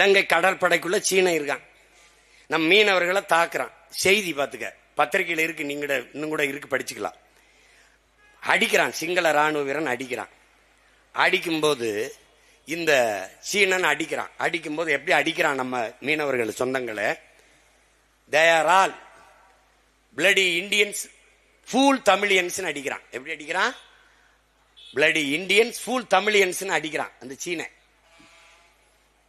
இலங்கை கடற்படைக்குள்ள சீன இருக்கான். நம் மீனவர்களை தாக்குறான். செய்தி பார்த்துக்க. பத்திரிகையில் இருக்கு. நீங்க இன்னும் கூட இருக்கு. படிச்சுக்கலாம். அடிக்கிறான். சிங்கள ராணுவ வீரன் அடிக்கிறான். அடிக்கும்போது இந்த சீனன் அடிக்கிறான். அடிக்கும்போது எப்படி அடிக்கிறான் நம்ம மீனவர்கள் சொந்தங்களை? There all bloody Indians fool Tamilians அடிக்கிறான். எப்படி அடிக்கிறான்? பிளடி இண்டியன்ஸ் ஃபூல் தமிழியன்ஸ் அடிக்கிறான். அந்த சீனை.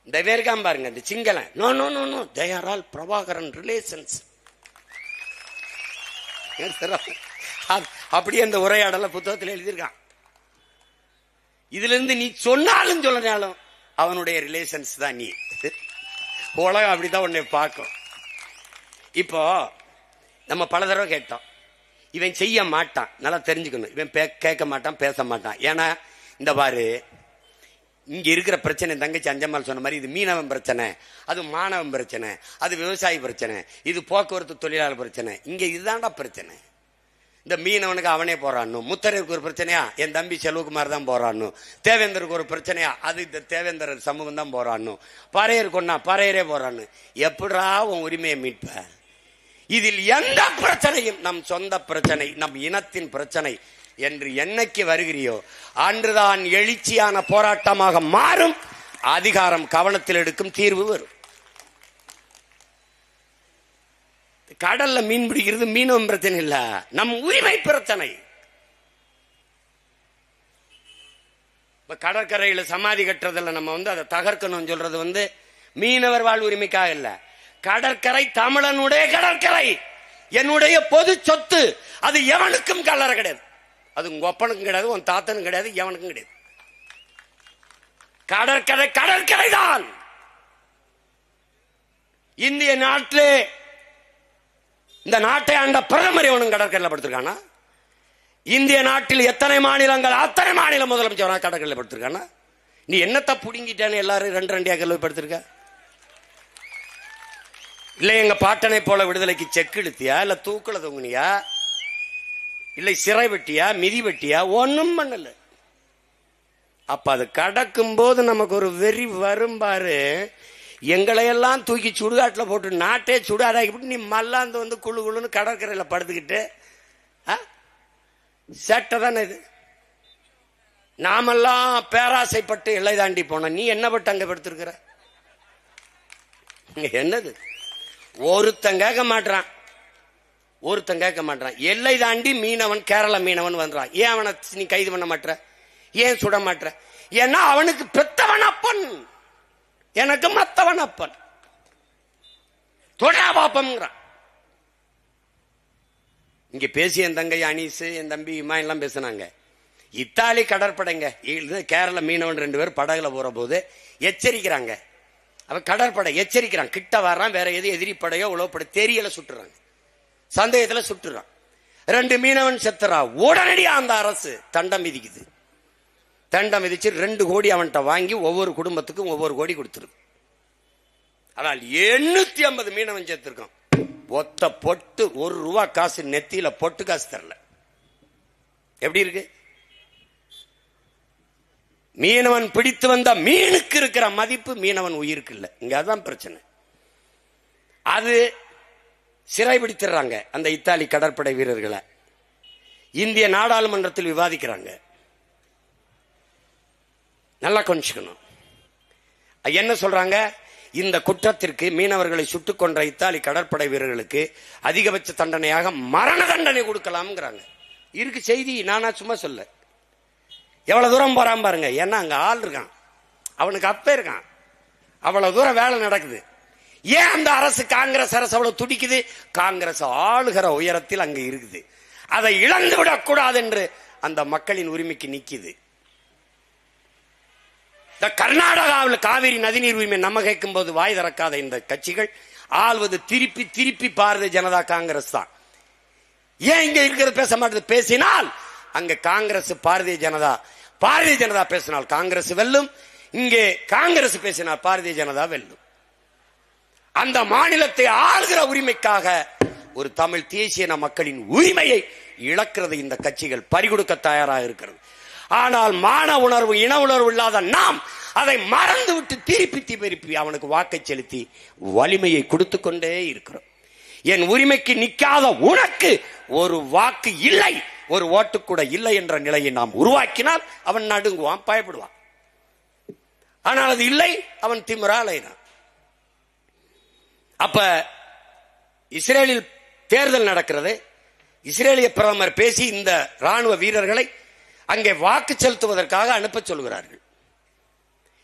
இந்த பேருக்காம் பாருங்க இந்த சிங்களன். No no no no there all Prabhakaran relations அப்படியே அந்த உரையாடல புத்தகத்தில் எழுதியிருக்கான். இதுல இருந்து நீ சொன்னாலும் சொல்லனாலும் அவனுடைய ரிலேஷன்ஸ் தான் நீ. உலகம் அப்படிதான் உன்னை பார்க்கும். இப்போ நம்ம பல தடவை கேட்டோம். இவன் செய்ய மாட்டான். நல்லா தெரிஞ்சுக்கணும். இவன் கேட்க மாட்டான் பேச மாட்டான். ஏன்னா இந்த பாரு இங்க இருக்கிற பிரச்சனை தங்கச்சி அஞ்சம்மாள் சொன்ன மாதிரி இது மீனவன் பிரச்சனை அது மாணவன் பிரச்சனை அது விவசாயி பிரச்சனை இது போக்குவரத்து தொழிலாளர் பிரச்சனை. இங்க இதுதான்டா பிரச்சனை. இந்த மீனவனுக்கு அவனே போறான்னு முத்தருக்கு ஒரு பிரச்சனையா? என் தம்பி செல்வகுமார் தான் போறான்னு தேவேந்தருக்கு ஒரு பிரச்சனையா? அது இந்த தேவேந்தர் சமூகம் தான் போறான்னு பறையர் கொண்டா பறையரே போறான்னு எப்படா உன் உரிமையை மீட்ப? இதில் எந்த பிரச்சனையும் நம் சொந்த பிரச்சனை நம் இனத்தின் பிரச்சனை என்று என்னைக்கு வருகிறியோ அன்றுதான் எழுச்சியான போராட்டமாக மாறும். அதிகாரம் கவனத்தில் எடுக்கும் தீர்வு வரும். கடல்ல மீன் பிடிக்கிறது மீனவம் பிரச்சனை இல்ல. நம் உரிமை பிரச்சனை. கடற்கரையில் சமாதி கட்டுறதுல நம்ம வந்து அதை தகர்க்கணும்னு சொல்றது வந்து மீனவர் வாழ் உரிமைக்காக இல்ல. கடற்கரை தமிழனுடைய கடற்கரை. என்னுடைய பொது சொத்து. அது எவனுக்கும் கல்லறை கிடையாது. அது உங்க ஒப்பனுக்கும் கிடையாது உன் தாத்தனும் கிடையாது எவனுக்கும் கிடையாது. கடற்கரை கடற்கரை தான்! இந்திய நாட்டிலே இந்த நாட்டை ஆண்ட பிரதமர் எவனும் கடற்கரையில் படுத்திருக்கானா இந்திய நாட்டில் எத்தனை மாநிலங்கள் அத்தனை மாநில முதலமைச்சர் கடற்கரையில் படுத்திருக்கானா நீ என்னத்தை புடுங்கிட்டேன்னு எல்லாரும் ரெண்டு ரெண்டு கல்வி படுத்திருக்க? இல்லை எங்க பாட்டனை போல விடுதலைக்கு செக் இழுத்தியா? இல்ல தூக்கல தொங்குனியா? இல்லை சிறை வெட்டியா மிதி வெட்டியா ஒன்றும் பண்ணல. அப்ப அது கடக்கும் போது நமக்கு ஒரு வெறி வரும் பாரு. எங்களையெல்லாம் தூக்கி சுடுகாட்டில் போட்டு நாட்டே சுடாதாக்கிட்டு நீ மல்லாந்து வந்து குழு குழுன்னு கடற்கரையில் படுத்துக்கிட்டு ஆ? சேட்டை தானே இது? நாமெல்லாம் பேராசைப்பட்டு எல்லை தாண்டி போனோம். நீ என்ன பட்டு அங்கே படுத்திருக்கிற? என்னது? ஒருத்தன் கேட்க மாட்டான் ஒருத்தன் கேட்க மாட்டான் எல்லை தாண்டி மீனவன் கேரள மீனவன் வந்துறான் ஏன் அவனை நீ கைது பண்ண மாட்ட ஏன் சுட மாட்ட ஏன்னா அவனுக்கு பெத்தவன் அப்பன். எனக்கு மத்தவன் அப்பன். தொடா பாப்பம்ங்கிறான். இங்க பேசி என் தங்கை அனீஸ் என் தம்பி இம்மா எல்லாம் பேசினாங்க. இத்தாலி கடற்படைங்க கேரள மீனவன் ரெண்டு பேர் படகுல போற போது எச்சரிக்கிறாங்க. அவன் கடற்படை எச்சரிக்கிறான். கிட்ட வர்றான் வேற எது எதிரி படையோ உழவுப்படை தெரியல சுட்டுறாங்க. சந்தேகத்தில் சுட்டுறான். ரெண்டு மீனவன் செத்துறான் உடனடியாக அந்த அரசு தண்டம் விதிக்குது தண்டம் விதிச்சு ரெண்டு கோடி அவன்கிட்ட வாங்கி ஒவ்வொரு குடும்பத்துக்கும் ஒவ்வொரு கோடி கொடுத்துருக்கு ஆனால் எண்ணூத்தி ஐம்பது மீனவன் சேர்த்திருக்கான் ஒத்த பொட்டு ஒரு ரூபா காசு நெத்தியில பொட்டு காசு தரல. எப்படி இருக்கு? மீனவன் பிடித்து வந்த மீனுக்கு இருக்கிற மதிப்பு மீனவன் உயிருக்கு இல்லை இங்க அதான் பிரச்சனை. அது சிறைபிடித்துறாங்க அந்த இத்தாலி கடற்படை வீரர்களை. இந்திய நாடாளுமன்றத்தில் விவாதிக்கிறாங்க. நல்லா கொஞ்சிக்கணும் என்ன சொல்றாங்க? இந்த குற்றத்திற்கு மீனவர்களை சுட்டுக் கொன்ற இத்தாலி கடற்படை வீரர்களுக்கு அதிகபட்ச தண்டனையாக மரண தண்டனை கொடுக்கலாம்ங்கிறாங்க. இருக்கு செய்தி நானா சும்மா சொல்ல. எவ்வளவு தூரம் போறான் பாருங்க. ஏன்னா அங்க ஆள் இருக்கான். அவனுக்கு அப்ப இருக்கான். அவ்வளவு தூரம் வேலை நடக்குது. ஏன் அந்த அரசு காங்கிரஸ் அரசு அவ்வளவு துடிக்குது? காங்கிரஸ் ஆளுகிற உயரத்தில் அங்கு இருக்குது. அதை இழந்து விடக்கூடாது என்று அந்த மக்களின் உரிமைக்கு நிற்கிது இந்த கர்நாடகாவில் காவிரி நதிநீர் உரிமை நம்ம கேட்கும் போது வாய் திறக்காத இந்த கட்சிகள் ஆள்வது திருப்பி திருப்பி பாரதிய ஜனதா காங்கிரஸ் தான். ஏன் இங்க இருக்கிறது பேச மாட்டேது? பேசினால் அங்க காங்கிரஸ் பாரதிய ஜனதா பாரதிய ஜனதா பேசினால் காங்கிரஸ் வெல்லும். இங்கே காங்கிரஸ் பேசினால் பாரதிய ஜனதா வெல்லும். அந்த மாநிலத்தை ஆளுகிற உரிமைக்காக ஒரு தமிழ் தேசிய மக்களின் உரிமையை இழக்கிறது இந்த கட்சிகள். பறிகொடுக்க தயாராக இருக்கிறது. ஆனால் மான உணர்வு இன உணர்வு இல்லாத நாம் அதை மறந்து விட்டு திருப்பி திருப்பி அவனுக்கு வாக்கை செலுத்தி வலிமையை கொடுத்து கொண்டே இருக்கிறோம். என் உரிமைக்கு நிற்காத உனக்கு ஒரு வாக்கு இல்லை ஒரு ஓட்டு கூட இல்லை என்ற நிலையை நாம் உருவாக்கினால் அவன் நடுங்குவான் பயப்படுவான். ஆனால் அது இல்லை அவன் திமிராலைனான் அப்ப இஸ்ரேலில் தேர்தல் நடக்கிறது. இஸ்ரேலிய பிரதமர் பேசி இந்த ராணுவ வீரர்களை அங்கே வாக்கு செலுத்துவதற்காக அனுப்ப சொல்கிறார்கள்.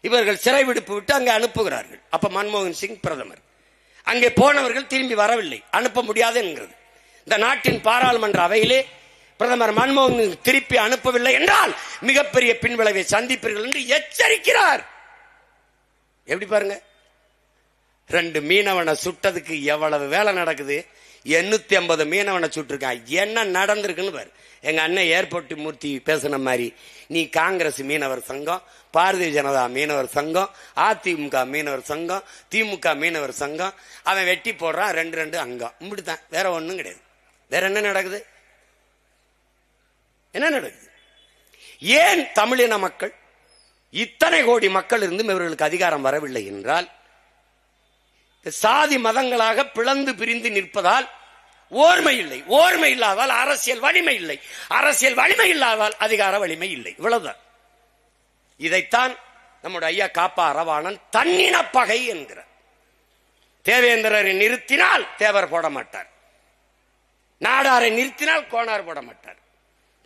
இவர்கள் சிறை விடுப்பு விட்டு அங்கே அனுப்புகிறார்கள். அப்ப மன்மோகன் சிங் பிரதமர். அங்கே போனவர்கள் திரும்பி வரவில்லை. அனுப்ப முடியாது என்கிறது. இந்த நாட்டின் பாராளுமன்ற அவையிலே பிரதமர் மன்மோகன் சிங் திருப்பி அனுப்பவில்லை என்றால் மிகப்பெரிய பின்விளைவை சந்திப்பீர்கள் என்று எச்சரிக்கிறார். எப்படி பாருங்க? ரெண்டு மீனவனை சுட்டதுக்கு எவ்வளவு வேலை நடக்குது? எண்ணூத்தி ஐம்பது மீனவனை சுட்டிருக்கான். என்ன நடந்திருக்குன்னு பாரு. எங்க அண்ணன் ஏர்போர்ட் மூர்த்தி பேசின மாதிரி நீ காங்கிரஸ் மீனவர் சங்கம் பாரதிய ஜனதா மீனவர் சங்கம் அதிமுக மீனவர் சங்கம் திமுக மீனவர் சங்கம் அவன் வெட்டி போடுறான் ரெண்டு ரெண்டு அங்கம். இப்படித்தான். வேற ஒன்றும் கிடையாது. வேற என்ன நடக்குது? என்ன நடக்குது? ஏன் தமிழின மக்கள் இத்தனை கோடி மக்கள் இருந்தும் இவர்களுக்கு அதிகாரம் வரவில்லை என்றால் சாதி மதங்களாக பிளந்து பிரிந்து நிற்பதால் ஓர்மை இல்லை. ஓர்மை இல்லாதால் அரசியல் வலிமை இல்லை. அரசியல் வலிமை இல்லாதால் அதிகார வலிமை இல்லை. இவ்வளவுதான். இதைத்தான் நம்முடைய ஐயா காப்பா அரவாணன் தன்னின பகை என்கிறார். தேவேந்திரரை நிறுத்தினால் தேவர் போட மாட்டார். நாடாரை நிறுத்தினால் கோணார் போட மாட்டார்.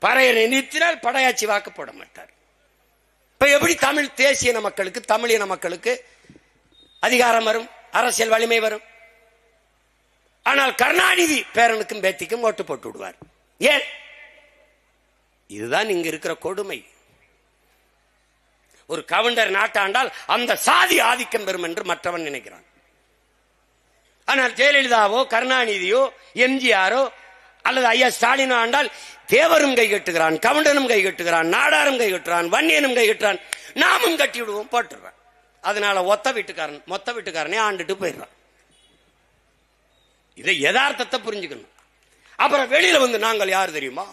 பறையரை நிறுத்தினால் படையாச்சி வாக்கு போட மாட்டார். இப்ப எப்படி தமிழ் தேசிய மக்களுக்கு தமிழின மக்களுக்கு அதிகாரம் வரும்? அரசியல் வலிமை வரும். ஆனால் கருணாநிதி பேரனுக்கும் பேத்திக்கும் ஓட்டு போட்டு விடுவார். ஏன்? இதுதான் இங்க இருக்கிற கொடுமை. ஒரு கவுண்டர் நாட்டாண்டால் அந்த சாதி ஆதிக்கம் பெறும் என்று மற்றவன் நினைக்கிறான். ஆனால் ஜெயலலிதாவோ கருணாநிதியோ எம்ஜிஆரோ அல்லது ஐயா ஸ்டாலினோ ஆண்டால் தேவரும் கை கட்டுகிறான் கவுண்டனும் கை கட்டுகிறான் நாடாரும் கை கட்டுறான் வன்னியனும் கை கட்டுறான் நாமும் கட்டி விடுவோம் போட்டுறான் அதனால ஒத்த வீட்டுக்காரன் மொத்த வீட்டுக்காரனே ஆண்டுட்டு போயிடுறான். இதை யதார்த்தத்தை புரிஞ்சுக்கணும். அப்புறம் வெளியில வந்து நாங்கள் யார் தெரியுமா?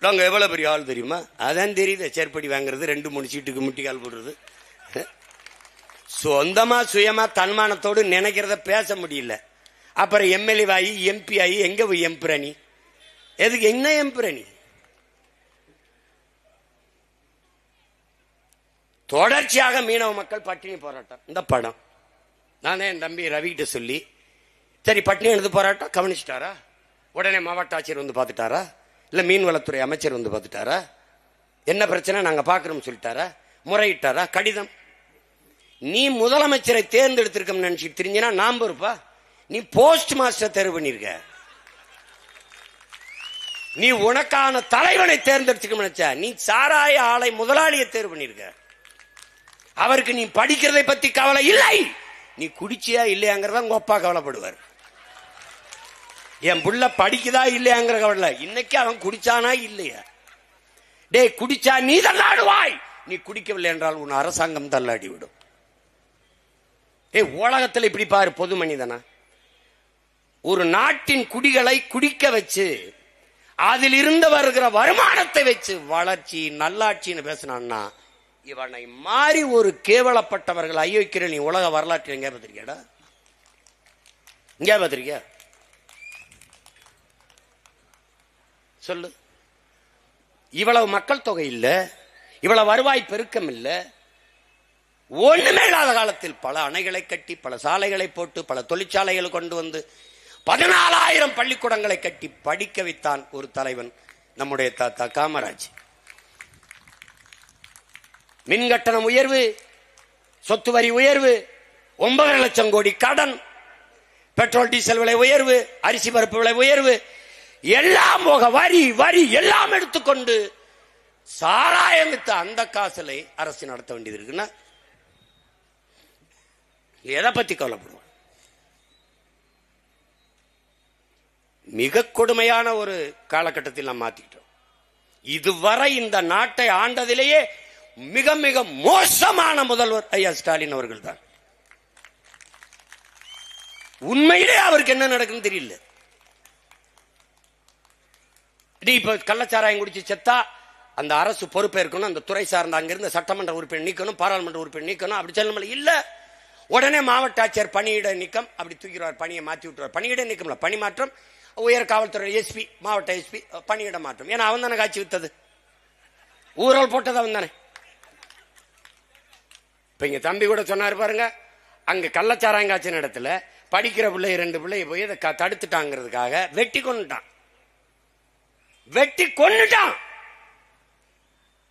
நாங்கள் எவ்வளோ பெரிய ஆள் தெரியுமா? அதான் தெரியுது செருப்படி வாங்குறது ரெண்டு மூணு சீட்டுக்கு முட்டிக்கால் போடுறது. சொந்தமா சுயமா தன்மானத்தோடு நினைக்கிறத பேச முடியல. அப்புறம் எம்எல்ஏ ஆகி எம்பி ஆகி எங்க போய் எம்பிரணி எதுக்கு என்ன எம்பிரணி தொடர்ச்சியாக மீனவ மக்கள் பட்டினி போராட்டம். இந்த படம். நானே என் தம்பி ரவிகிட்ட சொல்லி சரி பட்டினி எழுது போராட்டம் கவனிச்சிட்டாரா? உடனே மாவட்ட ஆட்சியர் வந்து பார்த்துட்டாரா? இல்லை மீன்வளத்துறை அமைச்சர் வந்து பார்த்துட்டாரா? என்ன பிரச்சனை? நாங்கள் பார்க்குறோம்னு சொல்லிட்டாரா? முறையிட்டாரா? கடிதம். நீ முதலமைச்சரை தேர்ந்தெடுத்திருக்கோம் நினைச்சிட்டு தெரிஞ்சினா நாம் இருப்பா நீ போஸ்ட் மாஸ்டர் தேர்வு பண்ணியிருக்க நீ உனக்கான தலைவனை தேர்ந்தெடுத்துக்க நினைச்ச நீ சாராய ஆலை முதலாளியை தேர்வு பண்ணியிருக்க அவருக்கு நீ படிக்கிறதை பத்தி கவலை இல்லை. நீ குடிச்சியா இல்லையாங்கிறத உங்க அப்பா கவலைப்படுவார். என் புள்ள படிக்குதா இல்லையாங்கிற கவலை இன்னைக்கு அவன் குடிச்சானா இல்லையா? டேய் குடிச்சா நீ தள்ளாடுவாய். நீ குடிக்கவில்லை என்றால் உன் அரசாங்கம் தள்ளாடி விடும் ஏய் உலகத்தில் இப்படி பாரு பொது மனிதனா. ஒரு நாட்டின் குடிகளை குடிக்க வச்சு அதில் இருந்து வருகிற வருமானத்தை வச்சு வளர்ச்சி நல்லாட்சின்னு பேசினான்னா இவனை மாறி ஒரு கேவலப்பட்டவர்கள் ஐயோக்கிற நீ உலக வரலாற்று எங்கே பார்த்திருக்கியாடா இங்கே பார்த்துருக்கியா சொல்லு. இவ்வளவு மக்கள் தொகை இல்ல இவ்வளவு வருவாய் பெருக்கம் இல்ல ஒண்ணுமே இல்லாத காலத்தில் பல அணைகளை கட்டி பல சாலைகளை போட்டு பல தொழிற்சாலைகளை கொண்டு வந்து பதினாலாயிரம் பள்ளிக்கூடங்களை கட்டி படிக்க வைத்தான் ஒரு தலைவன் நம்முடைய தாத்தா காமராஜ். மின் கட்டணம் உயர்வு சொத்து வரி உயர்வு ஒன்பதரை லட்சம் கோடி கடன் பெட்ரோல் டீசல் விலை உயர்வு அரிசி பருப்பு விலை உயர்வு எல்லாம் போக வரி வரி எல்லாம் எடுத்துக்கொண்டு சாராயமித்த அந்த காசலை அரசு நடத்த வேண்டியது இருக்குன்னா எதை பத்தி கவலைப்படுவோம்? மிக கொடுமையான ஒரு காலகட்டத்தில் நாம் மாத்திக்கிட்டோம். இதுவரை இந்த நாட்டை ஆண்டதிலேயே மிக மிக மோசமான முதல்வர் ஐயா ஸ்டாலின் அவர்கள் தான் உண்மையிலே அவருக்கு என்ன நடக்குன்னு தெரியல. நீ இப்ப கள்ளச்சாராயம் குடிச்சு செத்தா அந்த அரசு பொறுப்பேற்கணும் அந்த துறை சார்ந்த அங்கிருந்த சட்டமன்ற உறுப்பினர் நீக்கணும் பாராளுமன்ற உறுப்பினர் நீக்கணும் அப்படி சொல்ல இல்ல. உடனே மாவட்ட ஆட்சியர் பணியிட நீக்கம் அப்படி தூக்கிடுவார் பணியை மாற்றி விட்டுருவார். பணியிட நீக்கம்ல பணி மாற்றம் உயர் காவல்துறை எஸ்பி மாவட்ட எஸ்பி பணியிட மாற்றம். ஏன்னா அவன் தானே காட்சி வித்தது. ஊரல் போட்டது அவன் தானே இப்ப இங்க தம்பி கூட சொன்னாரு பாருங்க அங்க கள்ளச்சாராயங்காய்ச்சின இடத்துல படிக்கிற பிள்ளை ரெண்டு பிள்ளைய போய் அதை க- தடுத்துட்டாங்கிறதுக்காக வெட்டி கொண்டுட்டான் வெட்டி கொண்டுட்டான்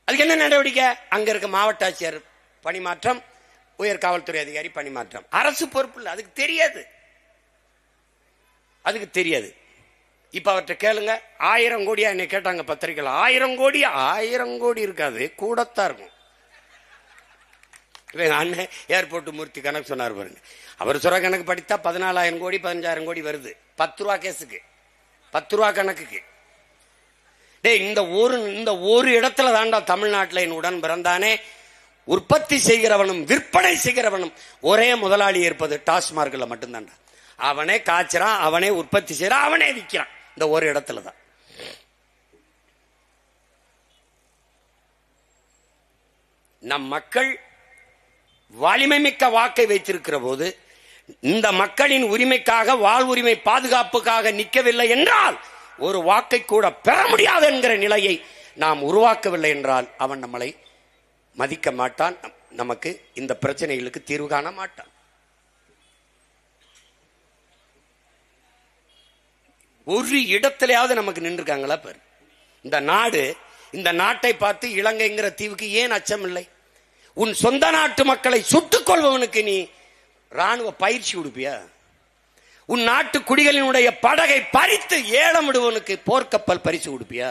அதுக்கு என்ன நடவடிக்கை? அங்க இருக்க மாவட்ட ஆட்சியர் பணிமாற்றம் உயர் காவல்துறை அதிகாரி பணிமாற்றம். அரசு பொறுப்பு இல்லை அதுக்கு தெரியாது. அதுக்கு தெரியாது. இப்ப அவர்கிட்ட கேளுங்க ஆயிரம் கோடியா? என்னை கேட்டாங்க பத்திரிக்கையில் ஆயிரம் கோடி ஆயிரம் கோடி இருக்காது கூடத்தான் இருக்கும். இப்போ எங்கள் அண்ணன் ஏர்போர்ட் மூர்த்தி கணக்கு சொன்னார் பாருங்க. அவர் சொல்கிற கணக்கு படித்தா பதினாலாயிரம் கோடி பதினஞ்சாயிரம் கோடி வருது. பத்து ரூபா கேஸுக்கு. பத்து ரூபா கணக்குக்கு. டேய் இந்த ஒரு இந்த ஒரு இடத்துல தாண்டா தமிழ்நாட்டில் என் உடன் பிறந்தானே. உற்பத்தி செய்கிறவனும் விற்பனை செய்கிறவனும் ஒரே முதலாளி இருப்பது டாஸ்மார்க்கில் மட்டும்தான்டா. அவனே காய்ச்சிறான் அவனே உற்பத்தி செய்கிறான் அவனே விற்கிறான் இந்த ஒரு இடத்துல தான். நம் மக்கள் வலிமை மிக்க வாக்கை வைத்திருக்கிற போது இந்த மக்களின் உரிமைக்காக வாழ் உரிமை பாதுகாப்புக்காக நிற்கவில்லை என்றால் ஒரு வாக்கை கூட பெற முடியாது என்கிற நிலையை நாம் உருவாக்கவில்லை என்றால் அவன் நம்மளை மதிக்க மாட்டான் நம்- நமக்கு இந்த பிரச்சனைகளுக்கு தீர்வு காண மாட்டான். ஒரு இடத்திலேயாவது நமக்கு நின்றுருக்காங்களா பாரு? இந்த நாடு இந்த நாட்டை பார்த்து இலங்கைங்கிற தீவுக்கு ஏன் அச்சம் இல்லை உன் சொந்த நாட்டு மக்களை சுட்டுக் கொள்பவனுக்கு நீ ராணுவ பயிற்சி கொடுப்பியா உன் நாட்டு குடிகளினுடைய படகை பறித்து ஏலம் விடுவனுக்கு போர்க்கப்பல் பரிசு கொடுப்பியா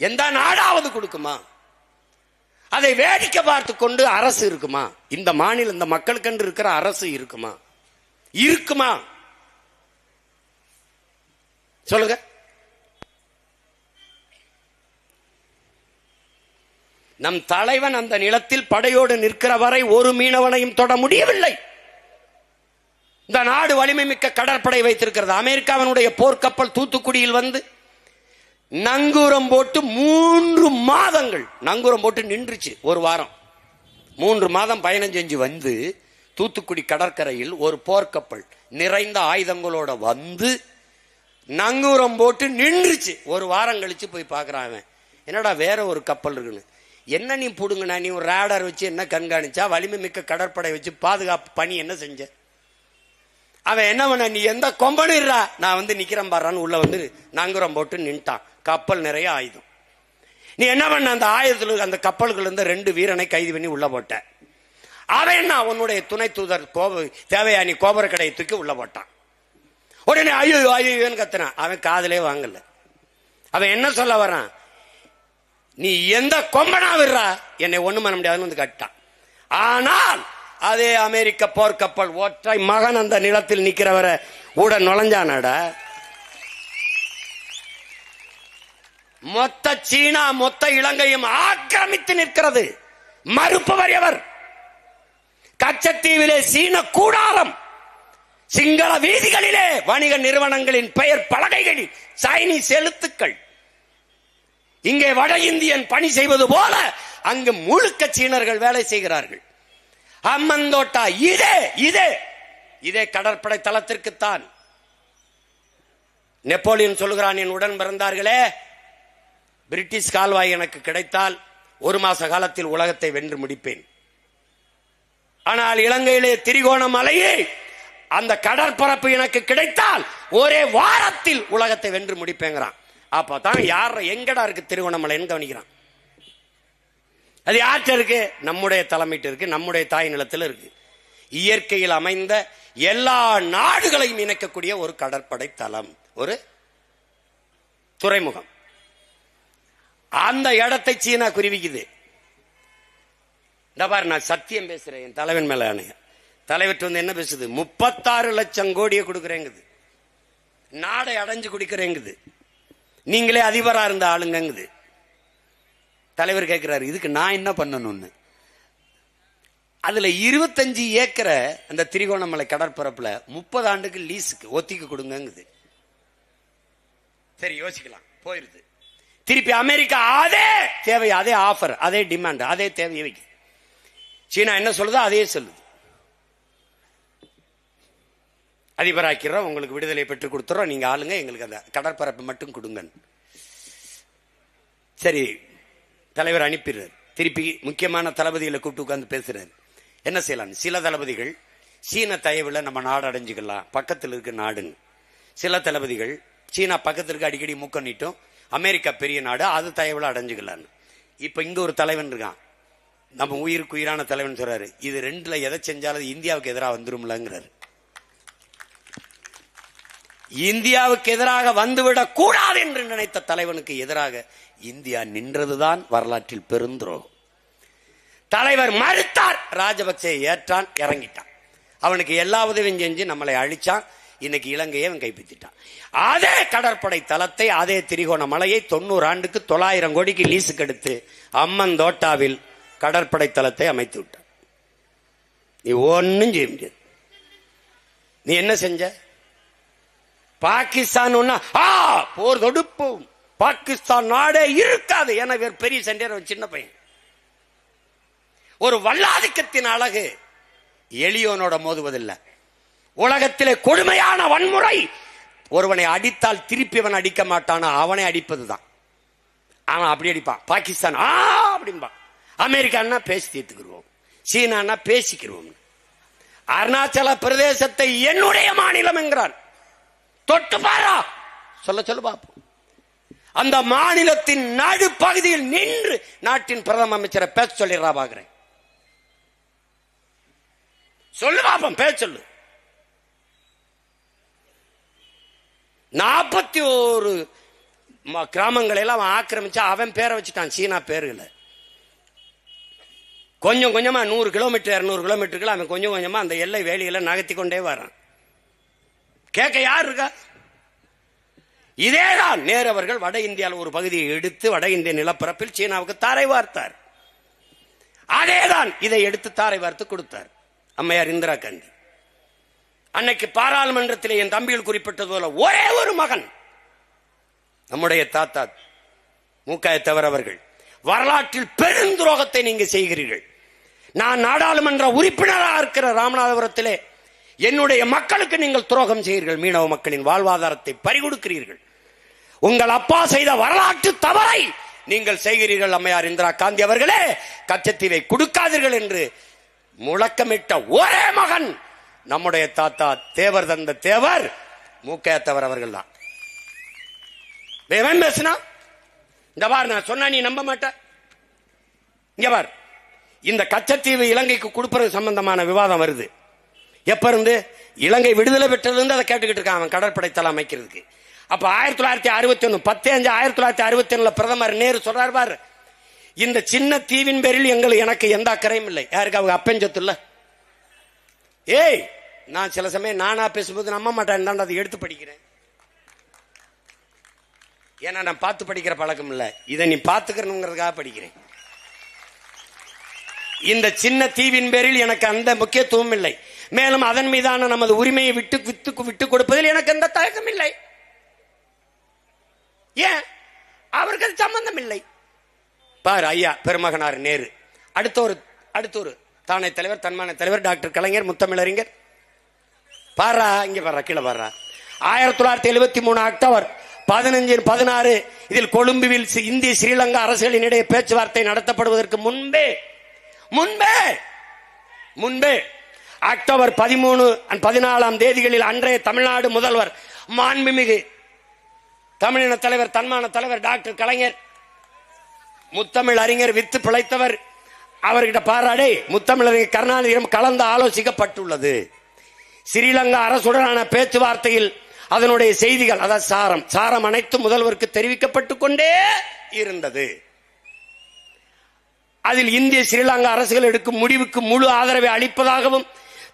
எந்த நாடாவது கொடுக்குமா? அதை வேடிக்கை பார்த்து கொண்டு அரசு இருக்குமா? இந்த மாநில இந்த மக்களுக்கென்று இருக்கிற அரசு இருக்குமா? இருக்குமா? சொல்லுங்க. நம் தலைவன் அந்த நிலத்தில் படையோடு நிற்கிற வரை ஒரு மீனவனையும் தொட முடியவில்லை. இந்த நாடு வலிமை மிக்க கடற்படை வைத்திருக்கிறது. அமெரிக்காவினுடைய போர்க்கப்பல் தூத்துக்குடியில் வந்து நங்கூரம் போட்டு மூன்று மாதங்கள் நங்கூரம் போட்டு நின்றுச்சு ஒரு வாரம். மூன்று மாதம் பயணம் செஞ்சு வந்து தூத்துக்குடி கடற்கரையில் ஒரு போர்க்கப்பல் நிறைந்த ஆயுதங்களோட வந்து நங்கூரம் போட்டு நின்றுச்சு. ஒரு வாரம் கழிச்சு போய் பார்க்குறான் அவன். என்னடா வேற ஒரு கப்பல் இருக்குன்னு. என்ன நீ போடுங்கண்ணா நீ ஒரு ரேடார் வச்சு என்ன கண்காணிச்சா? வலிமை மிக்க கடற்படை வச்சு பாதுகாப்பு பணி என்ன செஞ்ச? அவன் என்ன பண்ண? நீ எந்த கொம்பனிடுறா நான் வந்து நிக்கிறேன் பாடுறான்னு உள்ள வந்து நங்குரம் போட்டு நின்ட்டான். கப்பல் நிறைய ஆயுதம். நீ என்ன பண்ண? அந்த ஆயுதத்துல அந்த கப்பல்கள் இருந்து ரெண்டு வீரனை கைது பண்ணி உள்ள போட்ட. அவன் என்ன? உன்னுடைய துணை தூதர் கோப தேவையா கோபுர கடையை தூக்கி உள்ள போட்டான். உடனே ஐயோ ஐயோன்னு கத்துனான். அவன் காதலே வாங்கல. அவன் என்ன சொல்ல வரான் நீ எந்த கொம்பனா விடுறா? என்னை ஒண்ணும் பண்ண முடியாதுன்னு வந்து கேட்டான் ஆனால் அதே அமெரிக்க போர்க்கப்பல் ஒற்றை மகன் அந்த நிலத்தில் நிக்கிறவரை கூட நுழைஞ்சானட. மொத்த சீனா மொத்த இலங்கையும் ஆக்கிரமித்து நிற்கிறது. மறுப்பவர் எவர்? கச்சத்தீவிலே சீன கூடாரம். சிங்கள வீதிகளிலே வணிக நிறுவனங்களின் பெயர் பலகைகளில் சைனீஸ் எழுத்துக்கள். இங்கே வட இந்தியன் பணி செய்வது போல அங்கு முழுக்க சீனர்கள் வேலை செய்கிறார்கள். அம்மந்தோட்டா இதே இதே. இதே கடற்படை தளத்திற்குத்தான். நெப்போலியன் சொல்லுகிறான் என் உடன் பிறந்தார்களே. பிரிட்டிஷ் கால்வாய் எனக்கு கிடைத்தால் ஒரு மாச காலத்தில் உலகத்தை வென்று முடிப்பேன். ஆனால் இலங்கையிலே திரிகோணமலையே அந்த கடற்பரப்பு எனக்கு கிடைத்தால் ஒரே வாரத்தில் உலகத்தை வென்று முடிப்பேங்கிறான். அப்பதான் யார் எங்கடா இருக்கு திருவண்ணாமலைன்னு கவனிக்கிறான். அது யார்கிட்ட இருக்கு? நம்முடைய தலைமையிட்ட இருக்கு நம்முடைய தாய் நிலத்தில் இருக்கு. இயற்கையில் அமைந்த எல்லா நாடுகளையும் இணைக்கக்கூடிய ஒரு கடற்படை தளம் ஒரு துறைமுகம். அந்த இடத்தை சீனா குருவிக்குது இந்த பாரு நான் சத்தியம் பேசுறேன் என் தலைவன் மேல ஆணைய. தலைவர் வந்து என்ன பேசுது? முப்பத்தாறு லட்சம் கோடியை கொடுக்குறேங்குது. நாடை அடைஞ்சு குடிக்கிறேங்குது. நீங்களே அதிபரா இருந்த ஆளுங்கங்குது. தலைவர் கேட்கிறாரு இதுக்கு நான் என்ன பண்ணணும்னு? அதுல இருபத்தஞ்சு ஏக்கரை அந்த திரிகோணமலை கடற்பரப்புல முப்பது ஆண்டுக்கு லீஸுக்கு ஒத்திக்கு கொடுங்கங்குது. சரி யோசிக்கலாம். போயிருது. திருப்பி அமெரிக்கா அதே தேவை அதே ஆஃபர் அதே டிமாண்ட் அதே தேவையை வைக்கும். சீனா என்ன சொல்லுதோ அதே சொல்லுது. அதிபராக்கிறோம் உங்களுக்கு விடுதலை பெற்றுக் கொடுத்துறோம். நீங்க ஆளுங்க எங்களுக்கு அந்த கடற்பரப்பு மட்டும் கொடுங்க சரி தலைவர் அனுப்பிடுறார். திருப்பி முக்கியமான தளபதிகளை கூப்பிட்டு உட்காந்து பேசுறாரு. என்ன செய்யலாம்? சில தளபதிகள் சீன தயவில் நம்ம நாடு அடைஞ்சுக்கலாம். பக்கத்தில் இருக்க நாடுங்க சில தளபதிகள் சீனா பக்கத்தில் அடிக்கடி மூக்கணிட்டும் அமெரிக்கா பெரிய நாடு அது தயவில் அடைஞ்சுக்கலான்னு. இப்போ இங்கே ஒரு தலைவன் இருக்கான். நம்ம உயிருக்கு உயிரான தலைவன் சொல்கிறாரு இது ரெண்டில் எதை செஞ்சாலும் இந்தியாவுக்கு எதிராக வந்துரும்லங்கிறாரு. இந்தியாவுக்கு எதிராக வந்துவிடக் கூடாது என்று நினைத்த தலைவனுக்கு எதிராக இந்தியா நின்றதுதான் வரலாற்றில் பெருந்துரோகம் தலைவர் மறுத்தார் ராஜபக்சே ஏற்றான் இறங்கிட்டான். அவனுக்கு எல்லா உதவியும் செஞ்சு நம்மளை அழிச்சான். இன்னைக்கு இலங்கையை அவன் கைப்பற்றிட்டான். அதே கடற்படை தளத்தை அதே திரிகோண மலையை தொண்ணூறு ஆண்டுக்கு தொள்ளாயிரம் கோடிக்கு லீஸுக்கு எடுத்து அம்மன் தோட்டாவில் கடற்படை தளத்தை அமைத்து விட்டான். நீ ஒன்னும் செய்ய முடியாது. நீ என்ன செஞ்ச? பாகிஸ்தான் ஒன்னா ஆ போர் தொடுப்போம். பாகிஸ்தான் நாடே இருக்காது. என பெரிய சண்டையர் ஒரு சின்ன பையன். ஒரு வல்லாதிக்கத்தின் அழகு எளியோனோட மோதுவதில்லை. உலகத்திலே கொடுமையான வன்முறை ஒருவனை அடித்தால் திருப்பி அவன் அடிக்க மாட்டானா? அவனை அடிப்பதுதான். அவன் அப்படி அடிப்பான். பாகிஸ்தான் ஆ அப்படின்பான் அமெரிக்கான்னா பேசி தீர்த்துக்கிடுவோம் சீனான்னா பேசிக்கிடுவோம் அருணாச்சல பிரதேசத்தை என்னுடைய மாநிலம் என்கிறான். தொட்டு பாரா. சொல்ல சொல்லு பாப்போம். அந்த மாநிலத்தின் நடுப்பகுதியில் நின்று நாட்டின் பிரதம அமைச்சரை பேச சொல்லிடுறா பாக்குறேன். சொல்லு பாப்போம் பேச சொல்லு. நாற்பத்தி ஒரு கிராமங்களை எல்லாம் அவன் ஆக்கிரமிச்சா அவன் பேரை வச்சுட்டான் சீனா பேருல கொஞ்சம் கொஞ்சமா நூறு கிலோமீட்டர் இரநூறு கிலோமீட்டருக்குள்ள அவன் கொஞ்சம் கொஞ்சமா அந்த எல்லை வேலியெல்லாம் நகர்த்தி கொண்டே வரான் கேட்க யார் இருக்கா? இதேதான் நேரு அவர்கள் வட இந்தியாவில் ஒரு பகுதியை எடுத்து வட இந்திய நிலப்பரப்பில் சீனாவுக்கு தாரை வார்த்தார். அதேதான் இதை எடுத்து தாரை வார்த்து கொடுத்தார். அம்மையார் இந்திரா காந்தி. அன்னைக்கு பாராளுமன்றத்தில் என் தம்பிகள் குறிப்பிட்டது போல ஒரே ஒரு மகன் நம்முடைய தாத்தா மூக்காயத்தவர் அவர்கள். வரலாற்றில் பெருந்துரோகத்தை நீங்க செய்கிறீர்கள். நான் நாடாளுமன்ற உறுப்பினராக இருக்கிற ராமநாதபுரத்திலே என்னுடைய மக்களுக்கு நீங்கள் துரோகம் செய்கிறீர்கள். மீனவ மக்களின் வாழ்வாதாரத்தை பறிகொடுக்கிறீர்கள். உங்கள் அப்பா செய்த வரலாற்று தவறை நீங்கள் செய்கிறீர்கள் அம்மையார் இந்திரா காந்தி அவர்களே. கச்சத்தீவை கொடுக்காதீர்கள் என்று முழக்கமிட்ட ஒரே மகன் நம்முடைய தாத்தா தேவர் தந்த தேவர் மூக்கையத்தவர் அவர்கள் தான். பேசினா. இந்த பார் நான் சொன்னா நீ நம்ப மாட்ட. இங்க பார் இந்த கச்சத்தீவு இலங்கைக்கு கொடுப்பது சம்பந்தமான விவாதம் வருது. எப்ப இருந்து இலங்கை விடுதலை பெற்றதுலேருந்து அதை கேட்டுக்கிட்டு இருக்கான் அவன் கடற்படை தலை அமைக்கிறதுக்கு. அப்போ ஆயிரத்தி தொள்ளாயிரத்தி அறுபத்தி ஒன்று பத்து அஞ்சு ஆயிரத்தி தொள்ளாயிரத்தி அறுபத்தி ஒன்றில் பிரதமர் நேரு சொல்றாரு பாரு. இந்த சின்ன தீவின் பேரில் எங்களுக்கு எனக்கு எந்த அக்கறையும் இல்லை. யாருக்கு? அவங்க அப்பஞ்சத்து இல்ல ஏய் நான் சில சமயம் நானா பேசும்போது நம்ப மாட்டேன். தான் அதை எடுத்து படிக்கிறேன். ஏன்னா நான் பார்த்து படிக்கிற பழக்கம் இல்லை. இதை நீ பார்த்துக்கணுங்கிறதுக்காக படிக்கிறேன். இந்த சின்ன தீவின் பேரில் எனக்கு அந்த முக்கியத்துவம் இல்லை. மேலும் அதன் மீதான நமது உரிமையை விட்டு வித்து விட்டு கொடுப்பதில் எனக்கு எந்த தயக்கம் இல்லை ஏன்? அவருக்கு அது சம்பந்தம் இல்லை பாரு ஐயா பெருமகனார் நேரு. அடுத்த ஒரு அடுத்த ஒரு தானே தலைவர் தன்மான தலைவர் டாக்டர் கலைஞர் முத்தமிழறிஞர். பாரா இங்க பாரு கீழே பாரா. ஆயிரத்தி தொள்ளாயிரத்தி எழுபத்தி மூணு அக்டோபர் பதினஞ்சு பதினாறு இதில் கொழும்புவில் சி- இந்திய ஸ்ரீலங்கா அரசுகளினிடையே பேச்சுவார்த்தை நடத்தப்படுவதற்கு முன்பே முன்பே முன்பே அக்டோபர் பதிமூணு பதினாலாம் தேதிகளில் அன்றைய தமிழ்நாடு முதல்வர் மாண்புமிகு தமிழின தலைவர் தன்மான தலைவர் டாக்டர் கலைஞர் முத்தமிழ் அறிஞர் வித்து பிழைத்தவர் அவர்கிட்ட பாராடே முத்தமிழறிஞர் கருணாநிதியிடம் கலந்து ஆலோசிக்கப்பட்டுள்ளது. ஸ்ரீலங்கா அரசுடனான பேச்சுவார்த்தையில் அதனுடைய செய்திகள் அதாவது சாரம். சாரம் அனைத்து முதல்வருக்கு தெரிவிக்கப்பட்டுக் கொண்டே இருந்தது. அதில் இந்திய ஸ்ரீலங்கா அரசுகள் எடுக்கும் முடிவுக்கு முழு ஆதரவை அளிப்பதாகவும்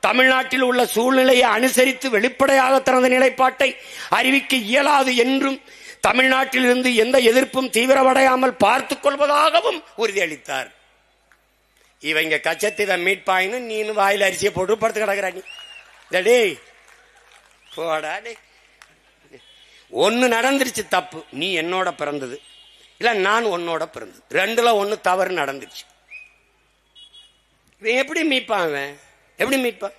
தமிழ்நாட்டில் உள்ள சூழ்நிலையை அனுசரித்து வெளிப்படையாக தனது நிலைப்பாட்டை அறிவிக்க இயலாது என்றும் தமிழ்நாட்டில் இருந்து எந்த எதிர்ப்பும் தீவிரமடையாமல் பார்த்துக் கொள்வதாகவும் உறுதியளித்தார். இவங்க கச்சத்தீவை மீட்பாயின்னு நீனு வாயில் அரிசியை போட்டு படுத்து கிடக்குறாங்க டே போடா ஒன்னு நடந்துருச்சு தப்பு நீ என்னோட பிறந்தது. இல்ல நான் உன்னோட பிறந்தது. ரெண்டுல ஒன்று தவறு நடந்துருச்சு. இவன் எப்படி மீட்பான் எப்படி மீட்பா?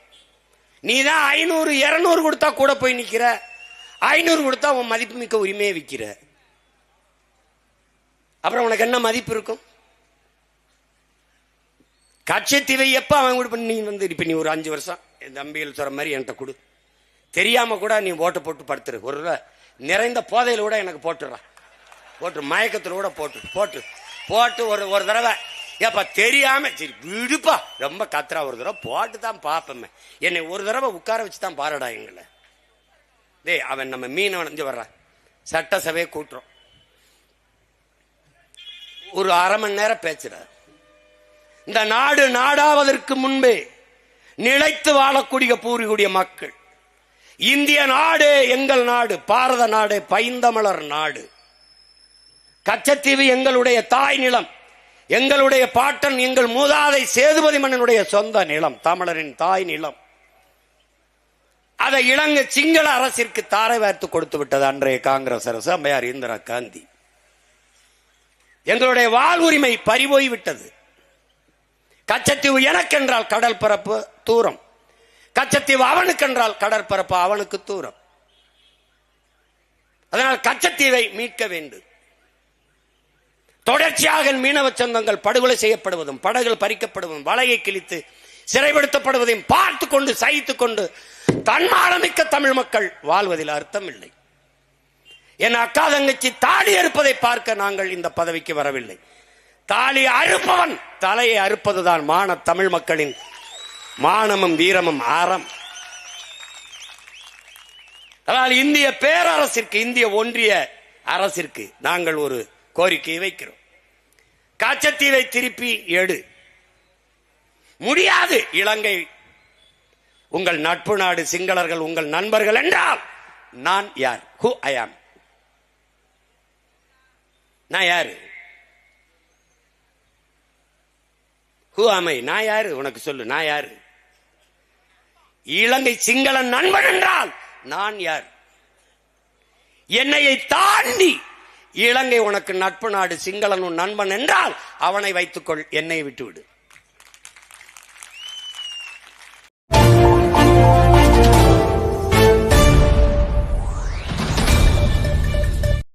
நீ தான் ஐநூறு இருநூறு கொடுத்தா கூட போய் நிக்கிற. ஐநூறு கொடுத்தா உன் மதிப்பு மிக்க உரிமையை விற்கிற அப்புறம் உனக்கு என்ன மதிப்பு இருக்கும்? கட்சத்தீவை எப்ப அவன் கூட பண்ணி நீ வந்து இப்ப நீ ஒரு அஞ்சு வருஷம் என் தம்பிகள் சொல்ற மாதிரி என்கிட்ட கொடு. தெரியாம கூட நீ ஓட்டை போட்டு படுத்துரு. ஒரு தடவை நிறைந்த போதையில கூட எனக்கு போட்டுடுறான் போட்டு மயக்கத்தில் கூட போட்டு போட்டு போட்டு ஒரு ஒரு தடவை ஏப்பா தெரியாம சரி விடுப்பா. ரொம்ப கத்துறா. ஒரு தடவை போட்டு தான் பார்ப்பேன் என்னை ஒரு தடவை உட்கார வச்சு தான் பாருடா எங்களை. டேய் அவன் நம்ம மீனவன். இங்க வர்றான் சட்டசபையை கூட்டுறோம். ஒரு அரை மணி நேரம் பேசுறார் இந்த நாடு நாடாவதற்கு முன்பே நிலைத்து வாழக்கூடிய பூர்வீகுடைய மக்கள் இந்திய நாடு எங்கள் நாடு பாரத நாடு பைந்தமலர் நாடு. கச்சத்தீவு எங்களுடைய தாய் நிலம். எங்களுடைய பாட்டன் எங்கள் மூதாதை சேதுபதி மன்னனுடைய சொந்த நிலம் தமிழரின் தாய் நிலம். அதை இலங்கை சிங்கள அரசிற்கு தாரை வார்த்து கொடுத்து விட்டது அன்றைய காங்கிரஸ் அரசு அம்மையார் இந்திரா காந்தி. எங்களுடைய வாழ்வுரிமை பறிபோய் விட்டது. கச்சத்தீவு எனக்கென்றால் கடல் பரப்பு தூரம். கச்சத்தீவு அவனுக்கென்றால் கடற்பரப்பு அவனுக்கு தூரம். அதனால் கச்சத்தீவை மீட்க வேண்டும். தொடர்ச்சியாக மீனவ சொந்தங்கள் படுகொலை செய்யப்படுவதும் படகுகள் பறிக்கப்படுவதும் வலையை கிழித்து சிறைப்படுத்தப்படுவதையும் பார்த்து கொண்டு சகித்துக் கொண்டு தன்மானமிக்க தமிழ் மக்கள் வாழ்வதில் அர்த்தம் இல்லை என் அக்கா தங்கச்சி தாலி அறுப்பதை பார்க்க நாங்கள் இந்த பதவிக்கு வரவில்லை. தாலி அறுப்பவன் தலையை அறுப்பதுதான் மான தமிழ் மக்களின் மானமும் வீரமும் ஆரம் அதனால் இந்திய பேரரசிற்கு இந்திய ஒன்றிய அரசிற்கு நாங்கள் ஒரு கோரிக்கையை வைக்கிறோம். காச்சத்தீவை திருப்பி எடு. முடியாது இலங்கை. உங்கள் நட்பு நாடு சிங்களர்கள் உங்கள் நண்பர்கள் என்றால் நான் யார்? ஹூ ஐ ஆம் நான் யாரு? ஹூ அமை நான் யாரு? உனக்கு சொல்லு நான் யாரு? இலங்கை சிங்கள நண்பன் என்றால் நான் யார்? என்னையை தாண்டி இலங்கை உனக்கு நட்பு நாடு சிங்களன் உன் நண்பன் என்றால் அவனை வைத்துக்கொள் என்னை விட்டுவிடு.